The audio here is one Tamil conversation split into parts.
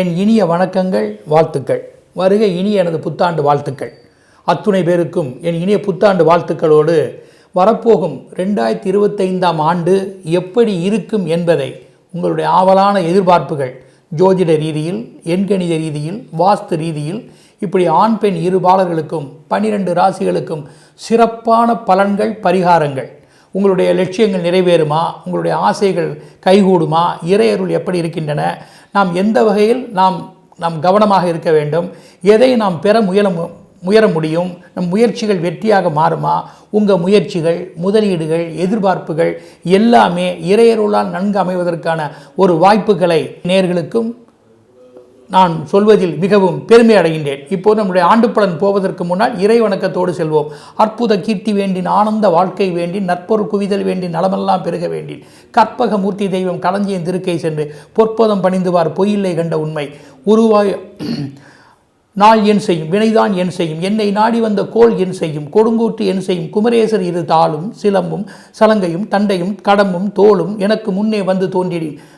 என் இனிய வணக்கங்கள் வாழ்த்துக்கள். வருக இனிய எனது புத்தாண்டு வாழ்த்துக்கள். அத்துணை பேருக்கும் என் இனிய புத்தாண்டு வாழ்த்துக்களோடு வரப்போகும் ரெண்டாயிரத்தி இருபத்தைந்தாம் ஆண்டு எப்படி இருக்கும் என்பதை உங்களுடைய ஆவலான எதிர்பார்ப்புகள் ஜோதிட ரீதியில் எண்கணித ரீதியில் வாஸ்து ரீதியில் இப்படி ஆண் பெண் இருபாலர்களுக்கும் பன்னிரண்டு ராசிகளுக்கும் சிறப்பான பலன்கள் பரிகாரங்கள். உங்களுடைய லட்சியங்கள் நிறைவேறுமா? உங்களுடைய ஆசைகள் கைகூடுமா? இறையருள் எப்படி இருக்கின்றன? நாம் எந்த வகையில் நாம் நாம் கவனமாக இருக்க வேண்டும்? எதை நாம் பெற முயல மு- முயற முடியும்? நம் முயற்சிகள் வெற்றியாக மாறுமா? உங்கள் முயற்சிகள் முதலீடுகள் எதிர்பார்ப்புகள் எல்லாமே இறையருளால் நன்கு அமைவதற்கான ஒரு வாய்ப்புகளை நேர்களுக்கும் நான் சொல்வதில் மிகவும் பெருமை அடைகின்றேன். இப்போது நம்முடைய ஆண்டு பலன் போவதற்கு முன்னால் இறை வணக்கத்தோடு செல்வோம். அற்புத கீர்த்தி வேண்டின் ஆனந்த வாழ்க்கை வேண்டி நற்பொருள் குவிதல் வேண்டி நலமெல்லாம் பெருக வேண்டி கற்பக மூர்த்தி தெய்வம் களஞ்சியின் திருக்கை சென்று பொற்பதம் பணிந்துவார் பொய்யில்லை கண்ட உண்மை. உருவாய் நாள் என் செய்யும் வினைதான் என் செய்யும் என்னை நாடி வந்த கோல் என் செய்யும் கொடுங்கூற்று என் செய்யும் குமரேசர் இரு தாளும் சிலம்பும் சலங்கையும் தண்டையும் கடம்பும் தோளும் எனக்கு முன்னே வந்து தோன்றினேன்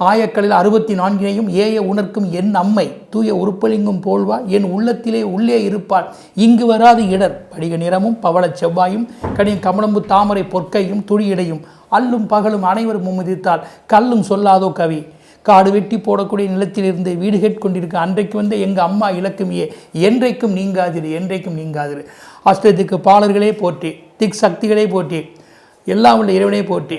ஆயக்களில் அறுபத்தி நான்கினையும் ஏய உணர்க்கும் என் அம்மை தூய உருப்பலிங்கும் போல்வா என் உள்ளத்திலே உள்ளே இருப்பாள். இங்கு வராது இடர். படிக நிறமும் பவள செவ்வாயும் கடின கமலம்பு தாமரை பொற்கையும் துடியிடையும் அல்லும் பகலும் அனைவரும் உமதித்தால் கல்லும் சொல்லாதோ கவி. காடு வெட்டி போடக்கூடிய நிலத்திலிருந்து வீடு கேட்கொண்டிருக்க அன்றைக்கு வந்த எங்கள் அம்மா இலக்குமியே என்றைக்கும் நீங்காதிரு என்றைக்கும் நீங்காதிரு. அஷ்டத்துக்கு பாலர்களே போற்றி திக் சக்திகளே போற்றி எல்லாம் உள்ள இறைவனே போற்றி.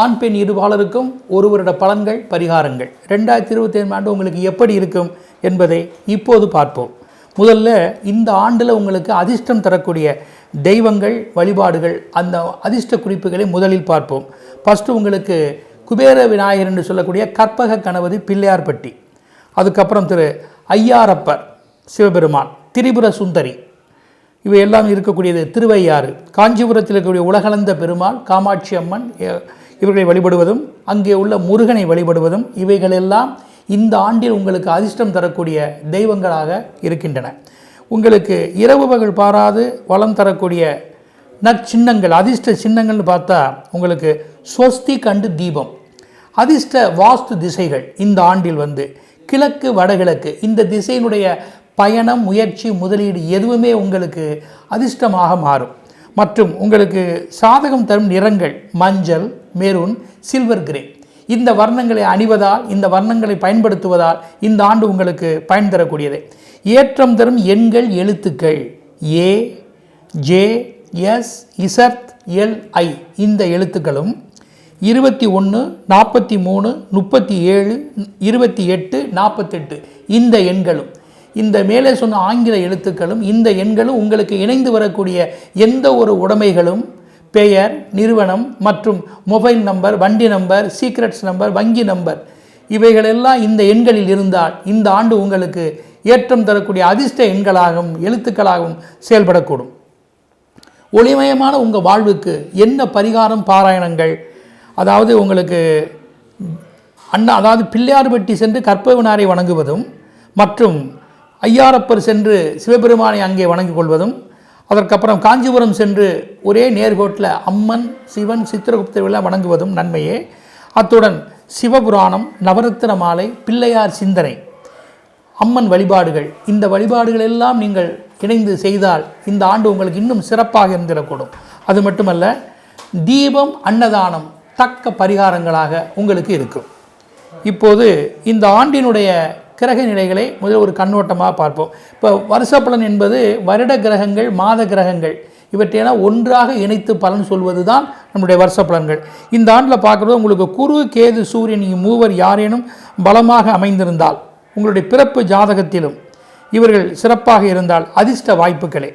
ஆண் பெண் இருபாலருக்கும் ஒருவருட பலன்கள் பரிகாரங்கள். ரெண்டாயிரத்தி இருபத்தி ஏழு ஆண்டு உங்களுக்கு எப்படி இருக்கும் என்பதை இப்போது பார்ப்போம். முதல்ல இந்த ஆண்டில் உங்களுக்கு அதிர்ஷ்டம் தரக்கூடிய தெய்வங்கள் வழிபாடுகள் அந்த அதிர்ஷ்ட குறிப்புகளை முதலில் பார்ப்போம். ஃபஸ்ட்டு உங்களுக்கு குபேர விநாயகர் என்று சொல்லக்கூடிய கற்பக கணபதி பிள்ளையார்பட்டி. அதுக்கப்புறம் திரு ஐயாரப்பர் சிவபெருமான் திரிபுர சுந்தரி. இவை எல்லாம் இருக்கக்கூடியது திருவையாறு. காஞ்சிபுரத்தில் இருக்கக்கூடிய உலகளந்த பெருமாள் காமாட்சி அம்மன் இவர்களை வழிபடுவதும் அங்கே உள்ள முருகனை வழிபடுவதும் இவைகளெல்லாம் இந்த ஆண்டில் உங்களுக்கு அதிர்ஷ்டம் தரக்கூடிய தெய்வங்களாக இருக்கின்றன. உங்களுக்கு இரவு பகல் பாராது வளம் தரக்கூடிய நற்சின்னங்கள் அதிர்ஷ்ட சின்னங்கள்னு பார்த்தா உங்களுக்கு ஸ்வஸ்தி கண்டு தீபம். அதிர்ஷ்ட வாஸ்து திசைகள் இந்த ஆண்டில் வந்து கிழக்கு வடகிழக்கு இந்த திசையினுடைய பயணம் முயற்சி முதலீடு எதுவுமே உங்களுக்கு அதிர்ஷ்டமாக மாறும். மற்றும் உங்களுக்கு சாதகம் தரும் நிறங்கள் மஞ்சள் மெரூன் சில்வர் கிரே இந்த வர்ணங்களை அணிவதால் இந்த வர்ணங்களை பயன்படுத்துவதால் இந்த ஆண்டு உங்களுக்கு பயன் தரக்கூடியது. ஏற்றம் தரும் எண்கள் எழுத்துக்கள். ஏ ஜே எஸ் இசர்த் எல் ஐ இந்த எழுத்துக்களும் இருபத்தி ஒன்று நாற்பத்தி மூணு முப்பத்தி ஏழு இருபத்தி எட்டு நாற்பத்தெட்டு. இந்த எண்களும். இந்த மேலே சொன்ன ஆங்கில எழுத்துக்களும் இந்த எண்களும் உங்களுக்கு இணைந்து வரக்கூடிய எந்த ஒரு உடைமைகளும் பெயர் நிறுவனம் மற்றும் மொபைல் நம்பர் வண்டி நம்பர் சீக்ரெட்ஸ் நம்பர் வங்கி நம்பர். இவைகளெல்லாம் இந்த எண்களில் இருந்தால் இந்த ஆண்டு உங்களுக்கு ஏற்றம் தரக்கூடிய அதிர்ஷ்ட எண்களாகவும் எழுத்துக்களாகவும் செயல்படக்கூடும். ஒளிமயமான உங்கள் வாழ்வுக்கு என்ன பரிகாரம் பாராயணங்கள்? அதாவது உங்களுக்கு அண்ணா அதாவது பிள்ளையார்பட்டி சென்று கற்பவினாரை வணங்குவதும் மற்றும் ஐயாரப்பர் சென்று சிவபெருமானை அங்கே வணங்கிக் கொள்வதும் அதற்கப்புறம் காஞ்சிபுரம் சென்று ஒரே நேர்கோட்டில் அம்மன் சிவன் சித்திரகுப்தர்களெல்லாம் வணங்குவதும் நன்மையே. அத்துடன் சிவபுராணம் நவரத்தின மாலை பிள்ளையார் சிந்தனை அம்மன் வழிபாடுகள். இந்த வழிபாடுகள் எல்லாம் நீங்கள் இணைந்து செய்தால் இந்த ஆண்டு உங்களுக்கு இன்னும் சிறப்பாக இருந்திடக்கூடும். அது மட்டுமல்ல தீபம் அன்னதானம் தக்க பரிகாரங்களாக உங்களுக்கு இருக்கும். இப்போது இந்த ஆண்டினுடைய கிரக நிலைகளை முதல் ஒரு கண்ணோட்டமாக பார்ப்போம். இப்போ வருஷ பலன் என்பது வருட கிரகங்கள் மாத கிரகங்கள். இவற்றையெல்லாம் ஒன்றாக இணைத்து பலன் சொல்வது தான் நம்முடைய வருஷ பலன்கள் இந்த ஆண்டில் பார்க்குறது உங்களுக்கு குரு கேது சூரியன் மூவர் யாரேனும் பலமாக அமைந்திருந்தால் உங்களுடைய பிறப்பு ஜாதகத்திலும் இவர்கள் சிறப்பாக இருந்தால் அதிர்ஷ்ட வாய்ப்புகளே.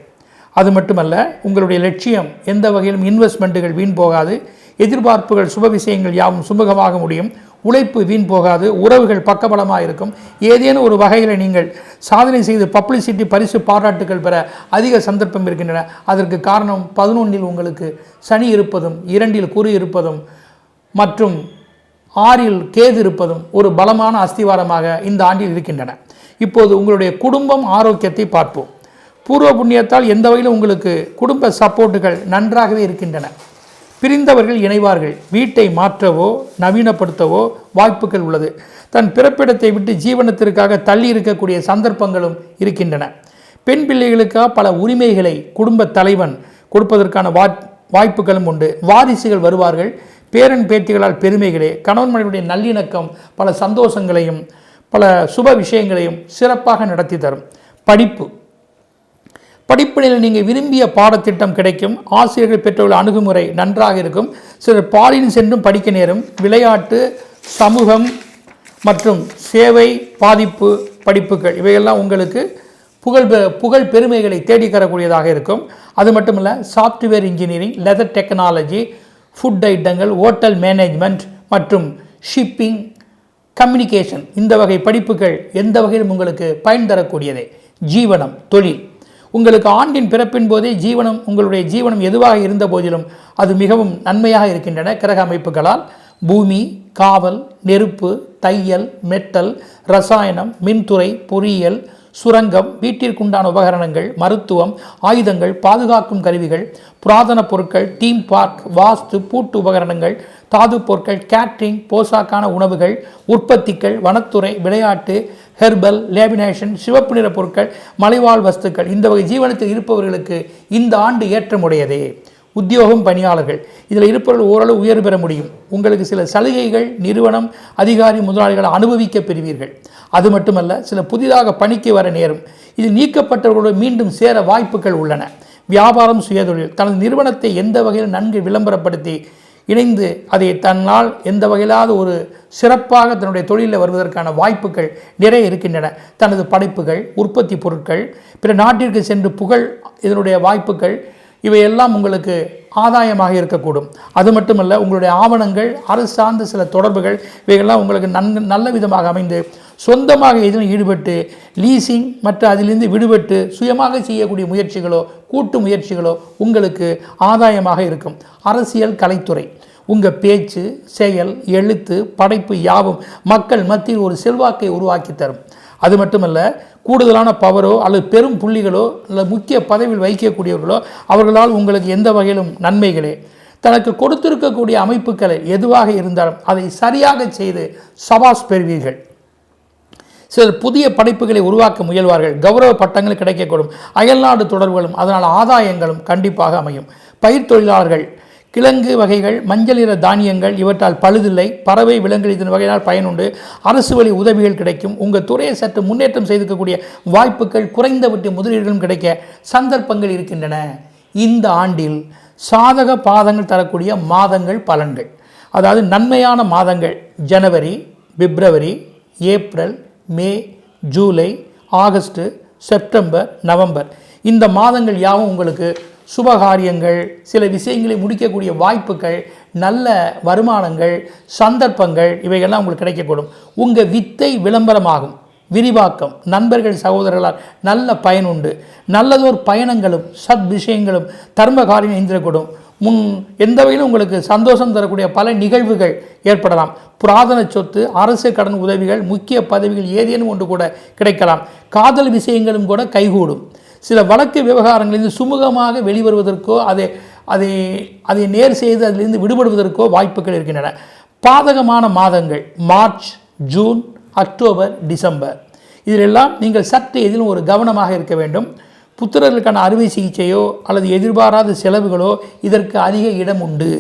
அது மட்டுமல்ல உங்களுடைய லட்சியம் எந்த வகையிலும் இன்வெஸ்ட்மெண்ட்டுகள் வீண் போகாது. எதிர்பார்ப்புகள் சுப விஷயங்கள் யாவும் சுமூகமாக முடியும். உழைப்பு வீண் போகாது உறவுகள் பக்கபலமாக இருக்கும். ஏதேனும் ஒரு வகையில் நீங்கள் சாதனை செய்து பப்ளிசிட்டி பரிசு பாராட்டுகள் பெற அதிக சந்தர்ப்பம் இருக்கின்றன. அதற்கு காரணம் பதினொன்றில் உங்களுக்கு சனி இருப்பதும் இரண்டில் குரு இருப்பதும் மற்றும் ஆறில் கேது இருப்பதும் ஒரு பலமான அஸ்திவாரமாக இந்த ஆண்டில் இருக்கின்றன. இப்போது உங்களுடைய குடும்பம் ஆரோக்கியத்தை பார்ப்போம். பூர்வ புண்ணியத்தால் எந்த வகையிலும் உங்களுக்கு குடும்ப சப்போர்ட்டுகள் நன்றாகவே இருக்கின்றன. பிரிந்தவர்கள் இணைவார்கள். வீட்டை மாற்றவோ நவீனப்படுத்தவோ வாய்ப்புகள் உள்ளது. தன் பிறப்பிடத்தை விட்டு ஜீவனத்திற்காக தள்ளி இருக்கக்கூடிய சந்தர்ப்பங்களும் இருக்கின்றன. பெண் பிள்ளைகளுக்காக பல உரிமைகளை குடும்ப தலைவன் கொடுப்பதற்கான வா வாய்ப்புகளும் உண்டு. வாரிசுகள் வருவார்கள். பேரன் பேத்திகளால் பெருமைகளே கணவன் மனைவியுடைய நல்லிணக்கம் பல சந்தோஷங்களையும் பல சுப விஷயங்களையும் சிறப்பாக நடத்தி தரும். படிப்பு படிப்பினில் நீங்கள் விரும்பிய பாடத்திட்டம் கிடைக்கும். ஆசிரியர்கள் பெற்றுள்ள அணுகுமுறை நன்றாக இருக்கும். சிலர் பாலின் சென்றும் படிக்க நேரும். விளையாட்டு சமூகம் மற்றும் சேவை பாதிப்பு படிப்புகள் இவையெல்லாம் உங்களுக்கு புகழ் பெ- புகழ் பெருமைகளை தேடி தரக்கூடியதாக இருக்கும். அது மட்டும் இல்லை software engineering leather technology food ஐட்டங்கள் ஹோட்டல் மேனேஜ்மெண்ட் மற்றும் ஷிப்பிங் கம்யூனிகேஷன் இந்த வகை படிப்புகள் எந்த வகையிலும் உங்களுக்கு பயன் தரக்கூடியதே. ஜீவனம் தொழில். உங்களுக்கு ஆண்டின் பிறப்பின் போதே ஜீவனம் உங்களுடைய ஜீவனம் எதுவாக இருந்த போதிலும் அது மிகவும் நன்மையாக இருக்கின்றன. கிரக அமைப்புகளால் பூமி காவல் நெருப்பு தையல் மெட்டல் ரசாயனம் மின்துறை பொறியியல் சுரங்கம் வீட்டிற்குண்டான உபகரணங்கள் மருத்துவம் ஆயுதங்கள் பாதுகாக்கும் கருவிகள் புராதன பொருட்கள் டீம் பார்க் வாஸ்து பூட்டு உபகரணங்கள் தாது பொருட்கள் கேட்ரிங் போசாக்கான உணவுகள் உற்பத்திகள் வனத்துறை விளையாட்டு ஹெர்பல் லேமினேஷன் சிவப்பு நிற பொருட்கள் மலைவாழ் வஸ்துக்கள் இந்த வகை ஜீவனத்தில் இருப்பவர்களுக்கு இந்த ஆண்டு ஏற்றமுடையதே. உத்தியோகம் பணியாளர்கள் இதில் இருப்பவர்கள் ஓரளவு உயர்வு பெற முடியும். உங்களுக்கு சில சலுகைகள் நிறுவனம் அதிகாரி முதலாளிகளை அனுபவிக்க பெறுவீர்கள். அது மட்டுமல்ல சில புதிதாக பணிக்கு வர நேரும் இது நீக்கப்பட்டவர்களோடு மீண்டும் சேர வாய்ப்புகள் உள்ளன. வியாபாரம் சுயதொழில் தனது நிறுவனத்தை எந்த வகையில் நன்கு விளம்பரப்படுத்தி இணைந்து அதை தன்னால் எந்த வகையிலாவது ஒரு சிறப்பாக தன்னுடைய தொழிலில் வருவதற்கான வாய்ப்புகள் நிறைய இருக்கின்றன. தனது படைப்புகள் உற்பத்தி பொருட்கள் பிற நாட்டிற்கு சென்று புகழ் இதனுடைய வாய்ப்புகள் இவையெல்லாம் உங்களுக்கு ஆதாயமாக இருக்கக்கூடும். அது மட்டுமல்ல உங்களுடைய ஆவணங்கள் அரசு சார்ந்த சில தொடர்புகள் இவைகள்லாம் உங்களுக்கு நன்கு நல்ல விதமாக அமைந்து சொந்தமாக எதிலும் ஈடுபட்டு லீசிங் மற்ற அதிலிருந்து விடுபட்டு சுயமாக செய்யக்கூடிய முயற்சிகளோ கூட்டு முயற்சிகளோ உங்களுக்கு ஆதாயமாக இருக்கும். அரசியல் கலைத்துறை. உங்கள் பேச்சு செயல் எழுத்து படைப்பு யாவும் மக்கள் மத்தியில் ஒரு செல்வாக்கை உருவாக்கி தரும். அது மட்டுமல்ல கூடுதலான பவரோ அல்லது பெரும் புள்ளிகளோ அல்லது முக்கிய பதவியில் வைக்கக்கூடியவர்களோ அவர்களால் உங்களுக்கு எந்த வகையிலும் நன்மைகளே. தனக்கு கொடுத்திருக்கக்கூடிய அமைப்புகளை எதுவாக இருந்தாலும் அதை சரியாக செய்து சபாஸ் பெறுவீர்கள். சிலர் புதிய படைப்புகளை உருவாக்க முயல்வார்கள். கௌரவ பட்டங்கள் கிடைக்கக்கூடும். அயல்நாடு தொடர்புகளும் அதனால் ஆதாயங்களும் கண்டிப்பாக அமையும். பயிர் தொழிலாளர்கள் கிழங்கு வகைகள் மஞ்சள் நிற தானியங்கள் இவற்றால் பழுதில்லை. பறவை விலங்குகள் இதன் வகையினால் பயனுண்டு அரசு வழி உதவிகள் கிடைக்கும். உங்கள் துறையை சற்று முன்னேற்றம் செய்திருக்கக்கூடிய வாய்ப்புகள் குறைந்தபட்ச முதலீடுகளும் கிடைக்க சந்தர்ப்பங்கள் இருக்கின்றன. இந்த ஆண்டில் சாதக பாதங்கள் தரக்கூடிய மாதங்கள் பலன்கள். அதாவது நன்மையான மாதங்கள். ஜனவரி பிப்ரவரி April May July August September November. இந்த மாதங்கள் யாவும் உங்களுக்கு சுபகாரியங்கள் சில விஷயங்களை முடிக்கக்கூடிய வாய்ப்புகள் நல்ல வருமானங்கள் சந்தர்ப்பங்கள் இவைகள்லாம் உங்களுக்கு கிடைக்கக்கூடும். உங்கள் வித்தை விளம்பரமாகும் விரிவாக்கம் நண்பர்கள் சகோதரர்களால் நல்ல பயனுண்டு நல்லதோர் பயணங்களும் சத் விஷயங்களும் தர்ம காரியம் எந்திரக்கூடும் முன் எந்த வகையிலும் உங்களுக்கு சந்தோஷம் தரக்கூடிய பல நிகழ்வுகள் ஏற்படலாம். புராதன சொத்து அரசு கடன் உதவிகள் முக்கிய பதவிகள் ஏதேனும் ஒன்று கூட கிடைக்கலாம். காதல் விஷயங்களும் கூட கைகூடும். சில வழக்கு விவகாரங்களிலிருந்து சுமூகமாக வெளிவருவதற்கோ அதை அதை அதை நேர் செய்து அதிலிருந்து விடுபடுவதற்கோ வாய்ப்புகள் இருக்கின்றன. பாதகமான மாதங்கள் மார்ச் ஜூன் அக்டோபர் டிசம்பர். இதிலெல்லாம் நீங்கள் சற்று எதிலும் ஒரு கவனமாக இருக்க வேண்டும். புத்திரர்களுக்கான அறுவை சிகிச்சையோ அல்லது எதிர்பாராத செலவுகளோ இதற்கு அதிக இடம் உண்டு.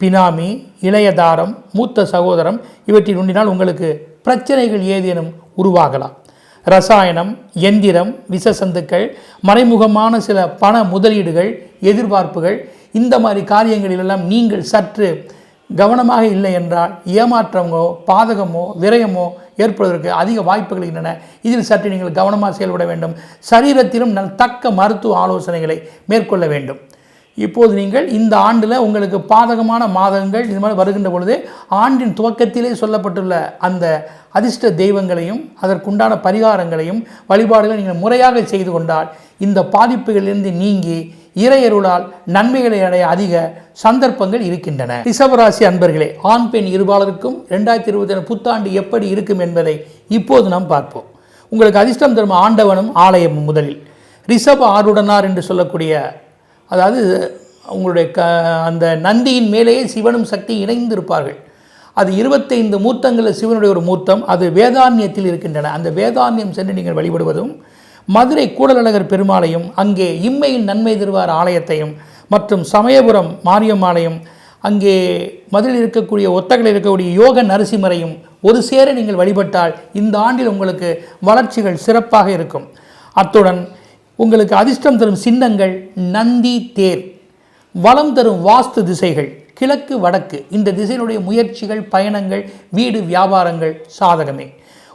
பினாமி இளையதாரம் மூத்த சகோதரம் இவற்றில் உண்டினால் உங்களுக்கு பிரச்சனைகள் ஏதேனும் உருவாகலாம். ரசாயனம் எந்திரம் விஷசந்துக்கள் மறைமுகமான சில பண முதலீடுகள் எதிர்பார்ப்புகள் இந்த மாதிரி காரியங்களிலெல்லாம் நீங்கள் சற்று கவனமாக இல்லை என்றால் ஏமாற்றமோ பாதகமோ விரயமோ ஏற்படுவதற்கு அதிக வாய்ப்புகள் இருக்கின்றன இதில் சற்று நீங்கள் கவனமாக செயல்பட வேண்டும். சரீரத்திலும் நல் தக்க மருத்துவ ஆலோசனைகளை மேற்கொள்ள வேண்டும். இப்போது நீங்கள் இந்த ஆண்டில் உங்களுக்கு பாதகமான மாதங்கள் இது மாதிரி வருகின்ற பொழுது ஆண்டின் துவக்கத்திலே சொல்லப்பட்டுள்ள அந்த அதிர்ஷ்ட தெய்வங்களையும் அதற்குண்டான பரிகாரங்களையும் வழிபாடுகளை நீங்கள் முறையாக செய்து கொண்டால் இந்த பாதிப்புகளிலிருந்து நீங்கி இறையருளால் நன்மைகளை அடைய அதிக சந்தர்ப்பங்கள் இருக்கின்றன. ரிஷபராசி அன்பர்களே ஆண் பெண் இருபாலருக்கும் ரெண்டாயிரத்தி இருபத்தி புத்தாண்டு எப்படி இருக்கும் என்பதை இப்போது நாம் பார்ப்போம். உங்களுக்கு அதிர்ஷ்டம் தரும் ஆண்டவனும் ஆலயமும் முதலில். ரிஷப ஆருடனார் என்று சொல்லக்கூடிய அதாவது உங்களுடைய க அந்த நந்தியின் மேலேயே சிவனும் சக்தி இணைந்திருப்பார்கள். அது இருபத்தைந்து மூர்த்தங்களில் சிவனுடைய ஒரு மூர்த்தம். அது வேதாந்தியத்தில் இருக்கின்றன. அந்த வேதாந்தியம் சென்று நீங்கள் வழிபடுவதும் மதுரை கூடலழகர் பெருமாளையும் அங்கே இம்மையில் நன்மை தருவார் ஆலயத்தையும் மற்றும் சமயபுரம் மாரியம் ஆலயம் அங்கே மதுரையில் இருக்கக்கூடிய ஒத்தகளில் இருக்கக்கூடிய யோக நரசிம்மரையும் ஒரு சேர நீங்கள் வழிபட்டால் இந்த ஆண்டில் உங்களுக்கு வளர்ச்சிகள் சிறப்பாக இருக்கும். அத்துடன் உங்களுக்கு அதிர்ஷ்டம் தரும் சின்னங்கள் நந்தி தேர். வளம் தரும் வாஸ்து திசைகள் கிழக்கு வடக்கு. இந்த திசையினுடைய முயற்சிகள் பயணங்கள் வீடு வியாபாரங்கள் சாதகமே.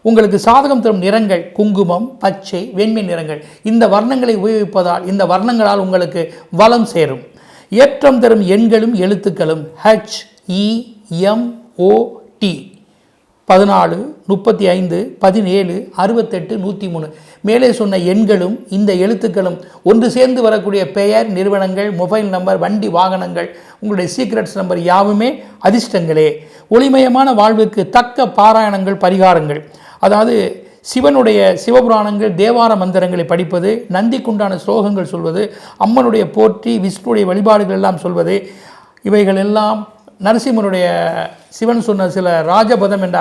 உங்களுக்கு சாதகம் தரும் நிறங்கள் குங்குமம் பச்சை வெண்மை நிறங்கள். இந்த வர்ணங்களை உபயோகிப்பதால் இந்த வர்ணங்களால் உங்களுக்கு வளம் சேரும். ஏற்றம் தரும் எண்களும் எழுத்துக்களும் H E M O D பதினாலு முப்பத்தி ஐந்து பதினேழு அறுபத்தெட்டு நூற்றி மூணு மேலே சொன்ன எண்களும் இந்த எழுத்துக்களும் ஒன்று சேர்ந்து வரக்கூடிய பெயர் நிறுவனங்கள் மொபைல் நம்பர் வண்டி வாகனங்கள் உங்களுடைய சீக்ரெட்ஸ் நம்பர் யாவுமே அதிர்ஷ்டங்களே. ஒளிமயமான வாழ்வுக்கு தக்க பாராயணங்கள் பரிகாரங்கள். அதாவது சிவனுடைய சிவபுராணங்கள் தேவார மந்திரங்களை படிப்பது நந்திக்குண்டான ஸ்லோகங்கள் சொல்வது அம்மனுடைய போற்றி விஷ்ணுடைய வழிபாடுகள் எல்லாம் சொல்வது இவைகள் எல்லாம் நரசிம்மனுடைய சிவன் சொன்ன சில ராஜபதம் என்ற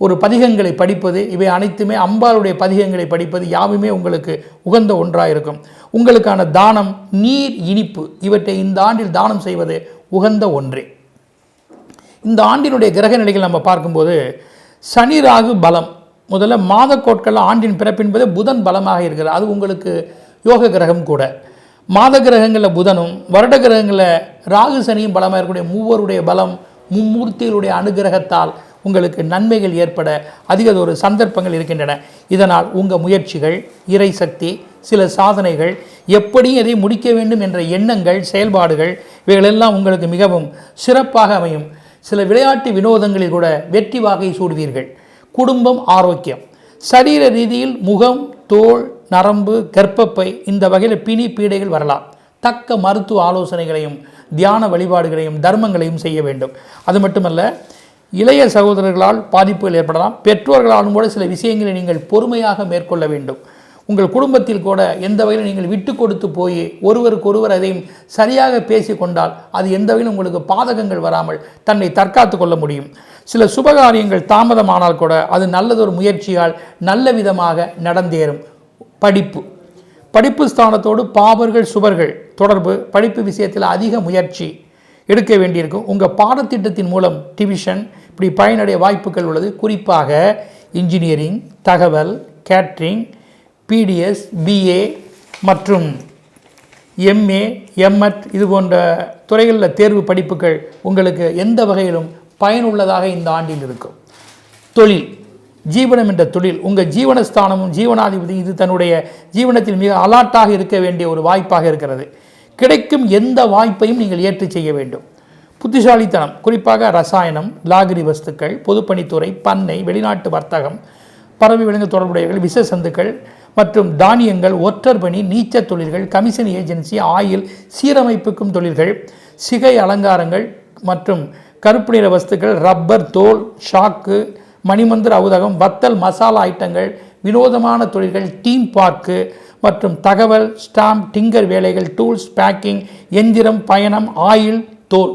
ஒரு பதிகங்களை படிப்பது இவை அனைத்துமே அம்பாளுடைய பதிகங்களை படிப்பது யாவுமே உங்களுக்கு உகந்த ஒன்றாக இருக்கும் உங்களுக்கான தானம் நீர் இனிப்பு இவற்றை இந்த ஆண்டில் தானம் செய்வது உகந்த ஒன்றே. இந்த ஆண்டினுடைய கிரக நிலைகள் நம்ம பார்க்கும்போது சனி ராகு பலம். முதல்ல மாத கோட்களில் ஆண்டின் பிறப்பின்பது புதன் பலமாக இருக்கிறது. அது உங்களுக்கு யோக கிரகம் கூட. மாத கிரகங்களில் புதனும் வருட கிரகங்களில் ராகு சனியும் பலமாக இருக்கக்கூடிய மூவருடைய பலம் மும்மூர்த்திகளுடைய அனுகிரகத்தால் உங்களுக்கு நன்மைகள் ஏற்பட அதிக ஒரு சந்தர்ப்பங்கள் இருக்கின்றன. இதனால் உங்கள் முயற்சிகள் இறை சக்தி சில சாதனைகள் எப்படி எதை முடிக்க வேண்டும் என்ற எண்ணங்கள் செயல்பாடுகள் இவைகளெல்லாம் உங்களுக்கு மிகவும் சிறப்பாக அமையும். சில விளையாட்டு வினோதங்களில் கூட வெற்றி வாகை சூடுவீர்கள். குடும்பம் ஆரோக்கியம். சரீர ரீதியில் முகம் தோல் நரம்பு கர்ப்பப்பை இந்த வகையில் பிணி பீடைகள் வரலாம். தக்க மருத்துவ ஆலோசனைகளையும் தியான வழிபாடுகளையும் தர்மங்களையும் செய்ய வேண்டும். அது மட்டுமல்ல இளைய சகோதரர்களால் பாதிப்புகள் ஏற்படலாம். பெற்றோர்களாலும் கூட சில விஷயங்களை நீங்கள் பொறுமையாக மேற்கொள்ள வேண்டும். உங்கள் குடும்பத்தில் கூட எந்த வகையில் நீங்கள் விட்டு கொடுத்து போய் ஒருவருக்கொருவர் அதையும் சரியாக பேசி கொண்டால் அது எந்த வகையிலும் உங்களுக்கு பாதகங்கள் வராமல் தன்னை தற்காத்து கொள்ள முடியும். சில சுபகாரியங்கள் தாமதமானால் கூட அது நல்லதொரு முயற்சியால் நல்ல விதமாக நடந்தேறும். படிப்பு. படிப்பு ஸ்தானத்தோடு பாவர்கள் சுவர்கள் தொடர்பு படிப்பு விஷயத்தில் அதிக முயற்சி எடுக்க வேண்டியிருக்கும். உங்கள் பாடத்திட்டத்தின் மூலம் டிவிஷன் இப்படி பயனடைய வாய்ப்புகள் உள்ளது. குறிப்பாக இன்ஜினியரிங் தகவல் கேட்ரிங் பிடிஎஸ் பிஏ மற்றும் எம்ஏ எம்எட் இது போன்ற துறைகளில் தேர்வு படிப்புகள் உங்களுக்கு எந்த வகையிலும் பயனுள்ளதாக இந்த ஆண்டில் இருக்கும். தொழில். ஜீவனம் என்ற தொழில் உங்கள் ஜீவனஸ்தானமும் ஜீவனாதிபதி இது தன்னுடைய ஜீவனத்தில் மிக அலாட்டாக இருக்க வேண்டிய ஒரு வாய்ப்பாக இருக்கிறது. கிடைக்கும் எந்த வாய்ப்பையும் நீங்கள் ஏற்று செய்ய வேண்டும். புத்திசாலித்தனம் குறிப்பாக ரசாயனம் லாகிரி வஸ்துக்கள் பொதுப்பணித்துறை பண்ணை வெளிநாட்டு வர்த்தகம் பறவை விலங்கு தொடர்புடையவர்கள் விச சந்துக்கள் மற்றும் தானியங்கள் ஒற்றர் பணி நீச்சல் தொழில்கள் கமிஷன் ஏஜென்சி ஆயில் சீரமைப்புக்கும் தொழில்கள் சிகை அலங்காரங்கள் மற்றும் கருப்பு நிற வஸ்துக்கள் ரப்பர் தோல் ஷாக்கு மணிமந்திர அவுதகம் வத்தல் மசாலா ஐட்டங்கள் வினோதமான தொழில்கள் டீம் பார்க்கு மற்றும் தகவல் ஸ்டாம்ப் டிங்கர் வேலைகள் டூல்ஸ் பேக்கிங் எந்திரம் பயணம் ஆயில் தோல்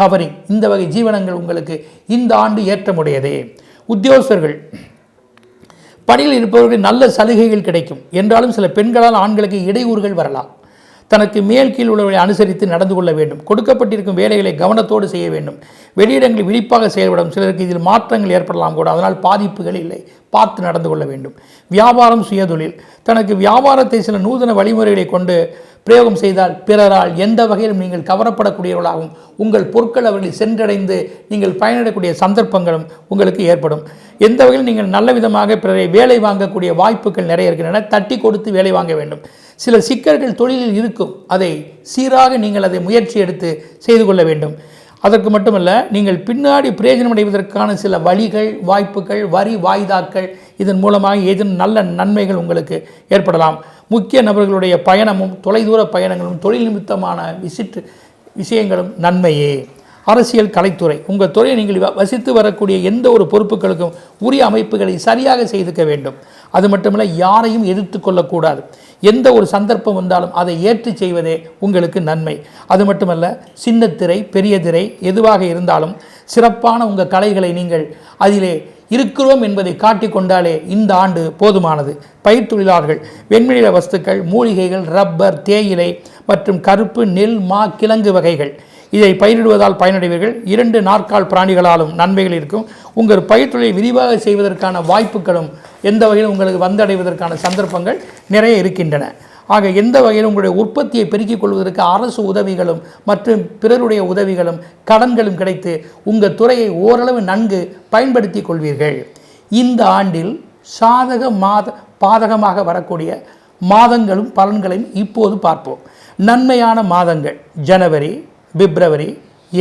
கவரிங் இந்த வகை ஜீவனங்கள் உங்களுக்கு இந்த ஆண்டு ஏற்றமுடையதே. உத்தியோகஸ்தர்கள் பணியில் இருப்பவர்களுக்கு நல்ல சலுகைகள் கிடைக்கும். என்றாலும் சில பெண்களால் ஆண்களுக்கு இடையூறுகள் வரலாம். தனக்கு மேல் கீழ் உள்ளவர்களை அனுசரித்து நடந்து கொள்ள வேண்டும். கொடுக்கப்பட்டிருக்கும் வேலைகளை கவனத்தோடு செய்ய வேண்டும். வெளியிடங்களில் விழிப்பாக செயல்படும் சிலருக்கு இதில் மாற்றங்கள் ஏற்படலாம் கூட. அதனால் பாதிப்புகள் இல்லை. பார்த்து நடந்து கொள்ள வேண்டும். வியாபாரம் சுயதொழில். தனக்கு வியாபாரத்தை சில நூதன வழிமுறைகளை கொண்டு பிரயோகம் செய்தால் பிறரால் எந்த வகையிலும் நீங்கள் கவரப்படக்கூடியவர்களாகவும் உங்கள் பொருட்கள் அவர்களை சென்றடைந்து நீங்கள் பயனடையக்கூடிய சந்தர்ப்பங்களும் உங்களுக்கு ஏற்படும். எந்த வகையில் நீங்கள் நல்ல விதமாக பிறரை வேலை வாங்கக்கூடிய வாய்ப்புகள் நிறைய இருக்கின்றன. தட்டி கொடுத்து வேலை வாங்க வேண்டும். சில சிக்கல்கள் தொழிலில் இருக்கும். அதை சீராக நீங்கள் அதை முயற்சி எடுத்து செய்து கொள்ள வேண்டும். அதற்கு மட்டுமல்ல நீங்கள் பின்னாடி பிரயோஜனம் அடைவதற்கான சில வழிகள் வாய்ப்புகள் வரி வாய்தாக்கள் இதன் மூலமாக ஏதேனும் நல்ல நன்மைகள் உங்களுக்கு ஏற்படலாம். முக்கிய நபர்களுடைய பயணமும் தொலைதூர பயணங்களும் தொழில் நிமித்தமான விசிட் விஷயங்களும் நன்மையே. அரசியல் கலைத்துறை உங்கள் துறையை நீங்கள் வ- வசித்து வரக்கூடிய எந்த ஒரு பொறுப்புகளுக்கும் உரிய அமைப்புகளை சரியாக செய்துக்க வேண்டும். அது மட்டுமல்ல யாரையும் எதிர்த்து கொள்ளக்கூடாது. எந்த ஒரு சந்தர்ப்பம் வந்தாலும் அதை ஏற்று செய்வதே உங்களுக்கு நன்மை. அது மட்டுமல்ல சின்ன திரை பெரிய திரை எதுவாக இருந்தாலும் சிறப்பான உங்கள் கலைகளை நீங்கள் அதிலே இருக்கிறோம் என்பதை காட்டிக் கொண்டாலே இந்த ஆண்டு போதுமானது. பயிர் தொழிலாளர்கள் வெண்மணில வஸ்துக்கள் மூலிகைகள் ரப்பர் தேயிலை மற்றும் கருப்பு நெல் மா கிழங்கு வகைகள் இதை பயிரிடுவதால் பயனடைவீர்கள். இரண்டு நாற்கால் பிராணிகளாலும் நன்மைகள் இருக்கும். உங்கள் பயிர்த்தொழிலை விரிவாக செய்வதற்கான வாய்ப்புகளும் எந்த வகையில் உங்களுக்கு வந்தடைவதற்கான சந்தர்ப்பங்கள் நிறைய இருக்கின்றன. ஆக எந்த வகையில் உங்களுடைய உற்பத்தியை பெருக்கிக் கொள்வதற்கு அரசு உதவிகளும் மற்றும் பிறருடைய உதவிகளும் கடன்களும் கிடைத்து உங்கள் துறையை ஓரளவு நன்கு பயன்படுத்திக் கொள்வீர்கள். இந்த ஆண்டில் சாதக மாத பாதகமாக வரக்கூடிய மாதங்களும் பலன்களையும் இப்போது பார்ப்போம். நன்மையான மாதங்கள். ஜனவரி பிப்ரவரி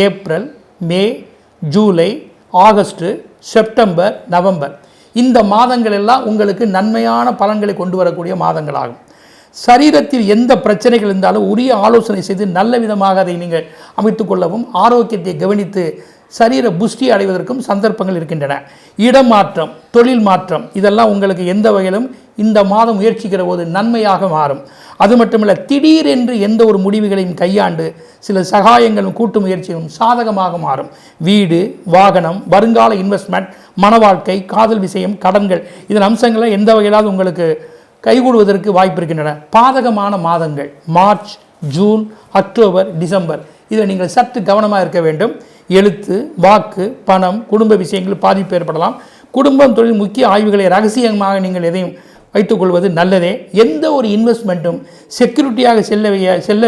April May July August September November. இந்த மாதங்கள் எல்லாம் உங்களுக்கு நன்மையான பலன்களை கொண்டு வரக்கூடிய மாதங்களாகும். சரீரத்தில் எந்த பிரச்சனைகள் இருந்தாலும் உரிய ஆலோசனை செய்து நல்ல விதமாக அதை நீங்கள் அமைத்துக்கொள்ளவும் ஆரோக்கியத்தை கவனித்து சரீர புஷ்டி அடைவதற்கும் சந்தர்ப்பங்கள் இருக்கின்றன. இடமாற்றம் தொழில் மாற்றம் இதெல்லாம் உங்களுக்கு எந்த வகையிலும் இந்த மாதம் முயற்சிக்கிற போது நன்மையாக மாறும். அது மட்டுமல்ல திடீரென்று எந்த ஒரு முடிவுகளையும் கையாண்டு சில சகாயங்களும் கூட்டு முயற்சிகளும் சாதகமாக மாறும். வீடு வாகனம் வருங்கால இன்வெஸ்ட்மெண்ட் மன வாழ்க்கை காதல் விஷயம் கடன்கள் இதன் அம்சங்களை எந்த வகையிலாவது உங்களுக்கு கைகூடுவதற்கு வாய்ப்பு இருக்கின்றன. பாதகமான மாதங்கள் மார்ச் ஜூன் அக்டோபர் டிசம்பர் இதில் நீங்கள் சற்று கவனமாக இருக்க வேண்டும். எழுத்து வாக்கு பணம் குடும்ப விஷயங்கள் பாதிப்பு ஏற்படலாம். குடும்பம் தொழில் முக்கிய ஆய்வுகளை ரகசியமாக நீங்கள் எதையும் வைத்துக்கொள்வது நல்லதே. எந்த ஒரு இன்வெஸ்ட்மெண்ட்டும் செக்யூரிட்டியாக செல்லவைய செல்ல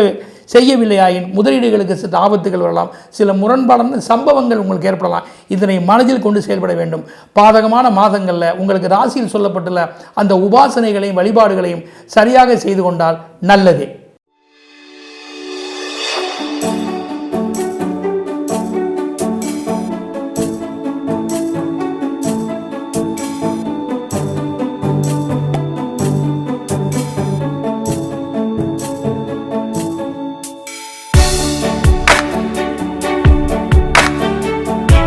செய்யவில்லையாயின் முதலீடுகளுக்கு சில ஆபத்துகள் வரலாம். சில முரண்பாடான சம்பவங்கள் உங்களுக்கு ஏற்படலாம். இதனை மனதில் கொண்டு செயல்பட வேண்டும். பாதகமான மாதங்களில் உங்களுக்கு ராசியில் சொல்லப்பட்டுள்ள அந்த உபாசனைகளையும் வழிபாடுகளையும் சரியாக செய்து கொண்டால் நல்லதே.